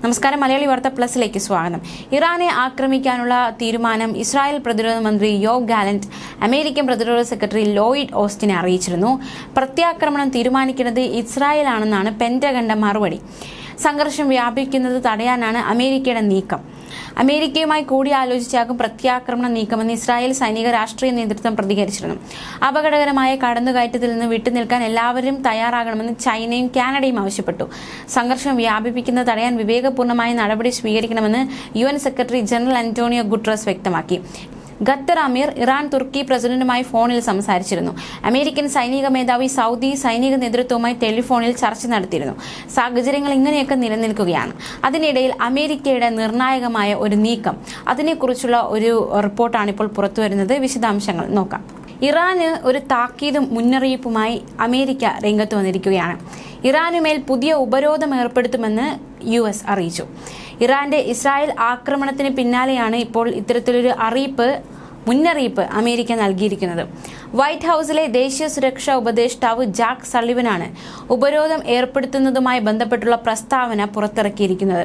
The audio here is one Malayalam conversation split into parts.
നമസ്കാരം. മലയാളി വാർത്ത പ്ലസിലേക്ക് സ്വാഗതം. ഇറാനെ ആക്രമിക്കാനുള്ള തീരുമാനം ഇസ്രായേൽ പ്രതിരോധ മന്ത്രി യോ ഗാലന്റ് അമേരിക്കൻ പ്രതിരോധ സെക്രട്ടറി ലോയിഡ് ഓസ്റ്റിനെ അറിയിച്ചിരുന്നു. പ്രത്യാക്രമണം തീരുമാനിക്കുന്നത് ഇസ്രായേലാണെന്നാണ് പെന്റകണ്ട മറുപടി. സംഘർഷം വ്യാപിക്കുന്നത് തടയാനാണ് അമേരിക്കയുടെ നീക്കം. അമേരിക്കയുമായി കൂടിയാലോചിച്ചാകും പ്രത്യാക്രമണ നീക്കമെന്ന് ഇസ്രായേൽ സൈനിക രാഷ്ട്രീയ നേതൃത്വം പ്രതികരിച്ചിരുന്നു. അപകടകരമായ കടന്നുകയറ്റത്തിൽ നിന്ന് വിട്ടുനിൽക്കാൻ എല്ലാവരും തയ്യാറാകണമെന്ന് ചൈനയും കാനഡയും ആവശ്യപ്പെട്ടു. സംഘർഷം വ്യാപിപ്പിക്കുന്നത് തടയാൻ വിവേകപൂർണമായ നടപടി സ്വീകരിക്കണമെന്ന് U secretary general Antonio Guterres വ്യക്തമാക്കി. ഖത്തർ അമീർ ഇറാൻ തുർക്കി പ്രസിഡന്റുമായി ഫോണിൽ സംസാരിച്ചിരുന്നു. അമേരിക്കൻ സൈനിക മേധാവി സൗദി സൈനിക നേതൃത്വവുമായി ടെലിഫോണിൽ ചർച്ച നടത്തിയിരുന്നു. സാഹചര്യങ്ങൾ ഇങ്ങനെയൊക്കെ നിലനിൽക്കുകയാണ്. അതിനിടയിൽ അമേരിക്കയുടെ നിർണായകമായ ഒരു നീക്കം. അതിനെക്കുറിച്ചുള്ള ഒരു റിപ്പോർട്ടാണ് ഇപ്പോൾ പുറത്തുവരുന്നത്. വിശദാംശങ്ങൾ നോക്കാം. ഇറാന് ഒരു താക്കീതും മുന്നറിയിപ്പുമായി അമേരിക്ക രംഗത്ത് വന്നിരിക്കുകയാണ്. ഇറാനുമേൽ പുതിയ ഉപരോധം ഏർപ്പെടുത്തുമെന്ന് യു എസ് അറിയിച്ചു. ഇറാന്റെ ഇസ്രായേൽ ആക്രമണത്തിന് പിന്നാലെയാണ് ഇപ്പോൾ ഇത്തരത്തിലൊരു അറിയിപ്പ് മുന്നറിയിപ്പ് അമേരിക്ക നൽകിയിരിക്കുന്നത്. വൈറ്റ് ഹൌസിലെ ദേശീയ സുരക്ഷാ ഉപദേഷ്ടാവ് ജാക്ക് സള്ളിവനാണ് ഉപരോധം ഏർപ്പെടുത്തുന്നതുമായി ബന്ധപ്പെട്ടുള്ള പ്രസ്താവന പുറത്തിറക്കിയിരിക്കുന്നത്.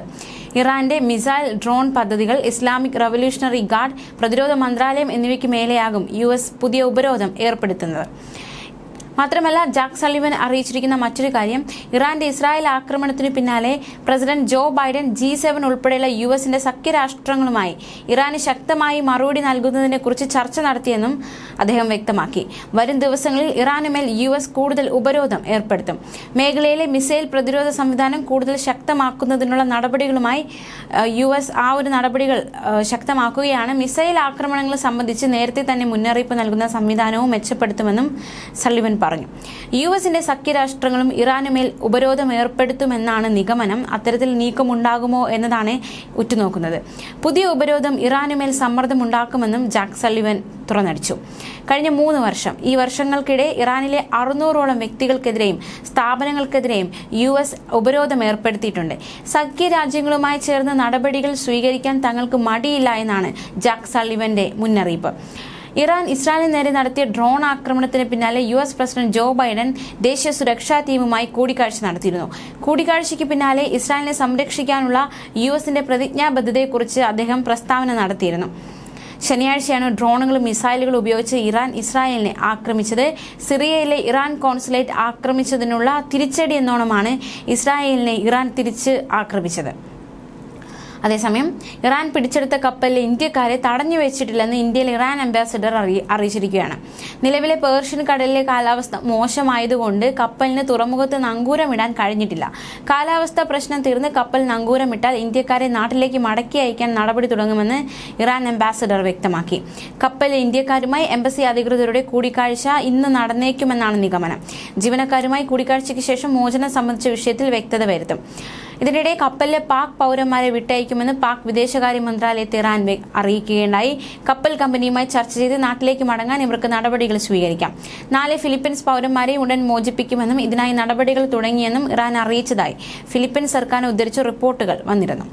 ഇറാന്റെ മിസൈൽ ഡ്രോൺ പദ്ധതികൾ ഇസ്ലാമിക് റവല്യൂഷണറി ഗാർഡ് പ്രതിരോധ മന്ത്രാലയം എന്നിവയ്ക്ക് മേലെയാകും യു പുതിയ ഉപരോധം ഏർപ്പെടുത്തുന്നത്. മാത്രമല്ല ജാക്ക് സലിവൻ അറിയിച്ചിരിക്കുന്ന മറ്റൊരു കാര്യം ഇറാന്റെ ഇസ്രായേൽ ആക്രമണത്തിന് പിന്നാലെ president Joe Biden G seven ഉൾപ്പെടെയുള്ള യു എസിന്റെ സഖ്യരാഷ്ട്രങ്ങളുമായി ഇറാന് ശക്തമായി മറുപടി നൽകുന്നതിനെ കുറിച്ച് ചർച്ച നടത്തിയെന്നും അദ്ദേഹം വ്യക്തമാക്കി. വരും ദിവസങ്ങളിൽ ഇറാനുമേൽ യു എസ് കൂടുതൽ ഉപരോധം ഏർപ്പെടുത്തും. മേഖലയിലെ മിസൈൽ പ്രതിരോധ സംവിധാനം കൂടുതൽ ശക്തമാക്കുന്നതിനുള്ള നടപടികളുമായി യു എസ് ആ ഒരു നടപടികൾ ശക്തമാക്കുകയാണ്. മിസൈൽ ആക്രമണങ്ങൾ സംബന്ധിച്ച് നേരത്തെ തന്നെ മുന്നറിയിപ്പ് നൽകുന്ന സംവിധാനവും മെച്ചപ്പെടുത്തുമെന്നും സള്ളിവൻ പറഞ്ഞു. യു എസിന്റെ സഖ്യരാഷ്ട്രങ്ങളും ഇറാനുമേൽ ഉപരോധം ഏർപ്പെടുത്തുമെന്നാണ് നിഗമനം. അത്തരത്തിൽ നീക്കമുണ്ടാകുമോ എന്നതാണ് ഉറ്റുനോക്കുന്നത്. പുതിയ ഉപരോധം ഇറാനുമേൽ സമ്മർദ്ദമുണ്ടാക്കുമെന്നും ജാക്ക് സള്ളിവൻ തുറന്നടിച്ചു. കഴിഞ്ഞ മൂന്ന് വർഷം ഈ വർഷങ്ങൾക്കിടെ ഇറാനിലെ അറുന്നൂറോളം വ്യക്തികൾക്കെതിരെയും സ്ഥാപനങ്ങൾക്കെതിരെയും യു എസ് ഉപരോധം ഏർപ്പെടുത്തിയിട്ടുണ്ട്. സഖ്യ രാജ്യങ്ങളുമായി ചേർന്ന് നടപടികൾ സ്വീകരിക്കാൻ തങ്ങൾക്ക് മടിയില്ല എന്നാണ് ജാക്ക് സള്ളിവന്റെ മുന്നറിയിപ്പ്. ഇറാൻ ഇസ്രായേലിന് നേരെ നടത്തിയ ഡ്രോൺ ആക്രമണത്തിന് പിന്നാലെ U S president Joe Biden ദേശീയ സുരക്ഷാ ടീമുമായി കൂടിക്കാഴ്ച നടത്തിയിരുന്നു. കൂടിക്കാഴ്ചയ്ക്ക് പിന്നാലെ ഇസ്രായേലിനെ സംരക്ഷിക്കാനുള്ള യു എസിന്റെ പ്രതിജ്ഞാബദ്ധതയെക്കുറിച്ച് അദ്ദേഹം പ്രസ്താവന നടത്തിയിരുന്നു. ശനിയാഴ്ചയാണ് ഡ്രോണുകളും മിസൈലുകളും ഉപയോഗിച്ച് ഇറാൻ ഇസ്രായേലിനെ ആക്രമിച്ചത്. സിറിയയിലെ ഇറാൻ കോൺസുലേറ്റ് ആക്രമിച്ചതിനുള്ള തിരിച്ചടി എന്നോണമാണ് ഇസ്രായേലിനെ ഇറാൻ തിരിച്ച് ആക്രമിച്ചത്. അതേസമയം ഇറാൻ പിടിച്ചെടുത്ത കപ്പലിൽ ഇന്ത്യക്കാരെ തടഞ്ഞു വെച്ചിട്ടില്ലെന്ന് ഇന്ത്യയിൽ ഇറാൻ അംബാസിഡർ അറി അറിയിച്ചിരിക്കുകയാണ്. നിലവിലെ പേർഷ്യൻ കടലിലെ കാലാവസ്ഥ മോശമായതുകൊണ്ട് കപ്പലിന് തുറമുഖത്ത് നങ്കൂരമിടാൻ കഴിഞ്ഞിട്ടില്ല. കാലാവസ്ഥ പ്രശ്നം തീർന്ന് കപ്പൽ നങ്കൂരമിട്ടാൽ ഇന്ത്യക്കാരെ നാട്ടിലേക്ക് മടക്കി അയക്കാൻ നടപടി തുടങ്ങുമെന്ന് ഇറാൻ അംബാസിഡർ വ്യക്തമാക്കി. കപ്പലിൽ ഇന്ത്യക്കാരുമായി എംബസി അധികൃതരുടെ കൂടിക്കാഴ്ച ഇന്ന് നടന്നേക്കുമെന്നാണ് നിഗമനം. ജീവനക്കാരുമായി കൂടിക്കാഴ്ചയ്ക്ക് ശേഷം മോചനം സംബന്ധിച്ച വിഷയത്തിൽ വ്യക്തത വരുത്തും. ഇതിനിടെ കപ്പലിലെ പാക് പൗരന്മാരെ വിട്ടയക്കുമെന്ന് പാക് വിദേശകാര്യ മന്ത്രാലയത്തെ ഇറാൻ വെ- അറിയിക്കുകയുണ്ടായി. കപ്പൽ കമ്പനിയുമായി ചർച്ച ചെയ്ത് നാട്ടിലേക്ക് മടങ്ങാൻ ഇവർക്ക് നടപടികൾ സ്വീകരിക്കാം. നാല് ഫിലിപ്പീൻസ് പൗരന്മാരെ ഉടൻ മോചിപ്പിക്കുമെന്നും ഇതിനായി നടപടികൾ തുടങ്ങിയെന്നും ഇറാൻ അറിയിച്ചതായി ഫിലിപ്പീൻസ് സർക്കാർ ഉദ്ധരിച്ച റിപ്പോർട്ടുകൾ വന്നിരുന്നു.